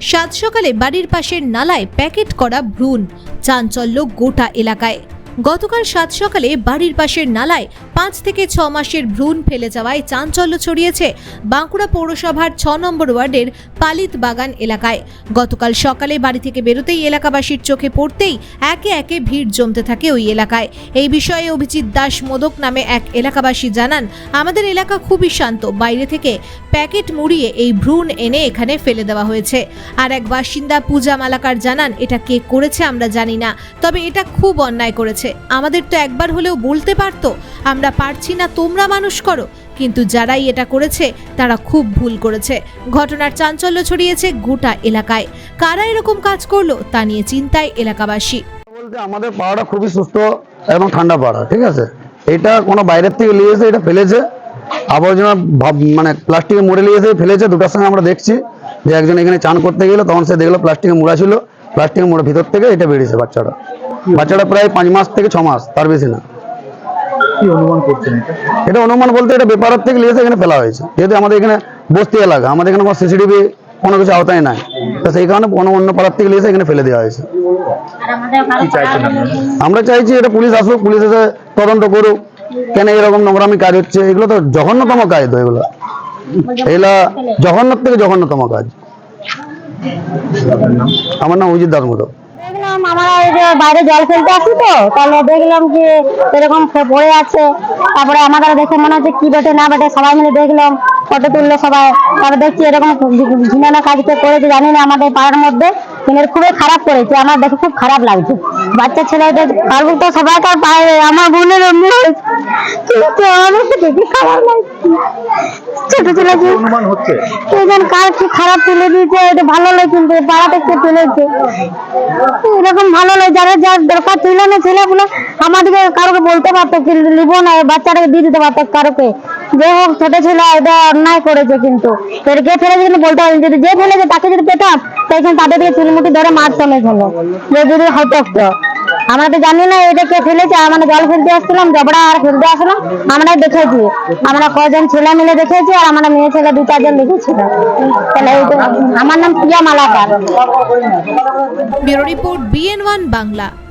সাত সকালে বাড়ির পাশের নালায় প্যাকেট করা ভ্রূণ। চাঞ্চল্য গোটা এলাকায়। গতকাল সাত সকালে বাড়ির পাশের নালায় পাঁচ থেকে ছ মাসের ভ্রূণ ফেলে যাওয়ায় চাঞ্চল্য ছড়িয়েছে বাঁকুড়া পৌরসভার ছ নম্বর ওয়ার্ডের পালিত বাগান এলাকায়। গতকাল সকালে বাড়ি থেকে বেরোতেই এলাকাবাসীর চোখে পড়তেই একে একে ভিড় জমতে থাকে ওই এলাকায়। এই বিষয়ে অভিজিৎ দাস মোদক নামে এক এলাকাবাসী জানান, আমাদের এলাকা খুবই শান্ত। বাইরে থেকে প্যাকেট মুড়িয়ে এই ভ্রূণ এনে এখানে ফেলে দেওয়া হয়েছে। আর এক বাসিন্দা পূজা মালাকার জানান, এটা কে করেছে আমরা জানি না, তবে এটা খুব অন্যায় করেছে। আমাদের তো একবার হলেও বলতে পারতো, আমরা পারছি না, তোমরা মানুষ করো। কিন্তু যারাই এটা করেছে, তারা খুব ভুল করেছে। ঘটনার চাঞ্চল্য ছড়িয়েছে গোটা এলাকায়। কারা এরকম কাজ করল, তা নিয়ে চিন্তায় এলাকাবাসী। বলতে আমাদের পাড়াটা খুবই সুস্থ এবং ঠান্ডা পাড়া, ঠিক আছে? এটা কোনো বাইরের থেকে নিয়ে এসে এটা ফেলেছে। আবর্জনা মানে প্লাস্টিকে মুড়ে নিয়ে এসে ফেলেছে। দুটার সঙ্গে আমরা দেখছি যে একজন এখানে চান করতে গেলো, তখন সে দেখল প্লাস্টিকে মুড়া ছিল। প্লাস্টিকে মুড়ে ভিতর থেকে এটা বেরিয়েছে বাচ্চাটা। বাচ্চাটা প্রায় পাঁচ মাস থেকে ছ মাস তার বেশি না। কি অনুমান করছেন এটা? এটা অনুমান বলতে এটা বেপারের থেকে নিয়ে এসে এখানে ফেলা হয়েছে। যেহেতু আমাদের এখানে বস্তি এলাকা আমাদের এখানে কোনো সিসিটিভি কোনো কিছু আওতায় নাই। তো সেই কারণে কোনো অন্য পাড়ার থেকে এসে এখানে ফেলে দেওয়া হয়েছে। আমরা চাইছি এটা পুলিশ আসুক পুলিশ এসে তদন্ত করুক কেন এরকম নোংরামি কাজ হচ্ছে এগুলো তো জঘন্যতম কাজ তো এগুলো। এগুলা জঘন্য থেকে জঘন্যতম কাজ। নাম? আমার নাম অজিত দাস মতো দেখলাম আমরা বাইরে জল ফেলতে আসি তো, তাহলে দেখলাম যে এরকম পড়ে আছে। তারপরে আমাদের দেখে মনে হচ্ছে কি বেটে না বেটে সবাই মিলে দেখলাম, ফটো তুললো সবাই। তারপরে দেখছি এরকম ঝিনানা কাজকে করেছে, জানি না আমাদের পাড়ার মধ্যে। কিন্তু খুবই খারাপ করেছে আমার দেখে খুব খারাপ লাগছে। বাচ্চা ছেলেদের কারণ তো সবাই তার পায়ে আমার বোনের হয়েছে। কিন্তু আমার দেখে খারাপ লাগছে। ছোট ছেলে হচ্ছে। কার কি খারাপ তুলে দিয়েছে এটা ভালো লাগে কিন্তু পাড়াতে কে তুলেছে। এরকম ভালো লাগে যারা যার দরকার তুলে না ছেলেগুলো আমাদেরকে কারোকে বলতে পারতো নিবো না বাচ্চাটাকে দিয়ে দিতে পারতো কারোকে। যে হোক, ছোট ছেলে এটা অন্যায় করেছে কিন্তু। এর কে ফেলেছে কিন্তু বলতে পারেন যদি যে ফেলেছে, তাকে যদি পেতাম তাই তাদেরকে চুলমুটি ধরে মারতাম এখানে যে যদি হতো আমরা তো জানি না এটা কে ফেলেছে আমরা জল ফেলতে আসছিলাম, জবড়া আর ফেলতে আসলাম, আমরা দেখেছি। আমরা কজন ছেলে মিলে দেখেছি, আর আমরা মেয়ে ছেলে দু চারজন দেখেছিলাম। তাহলে আমার নাম Priya Malakar. Bureau report BN one Bangla.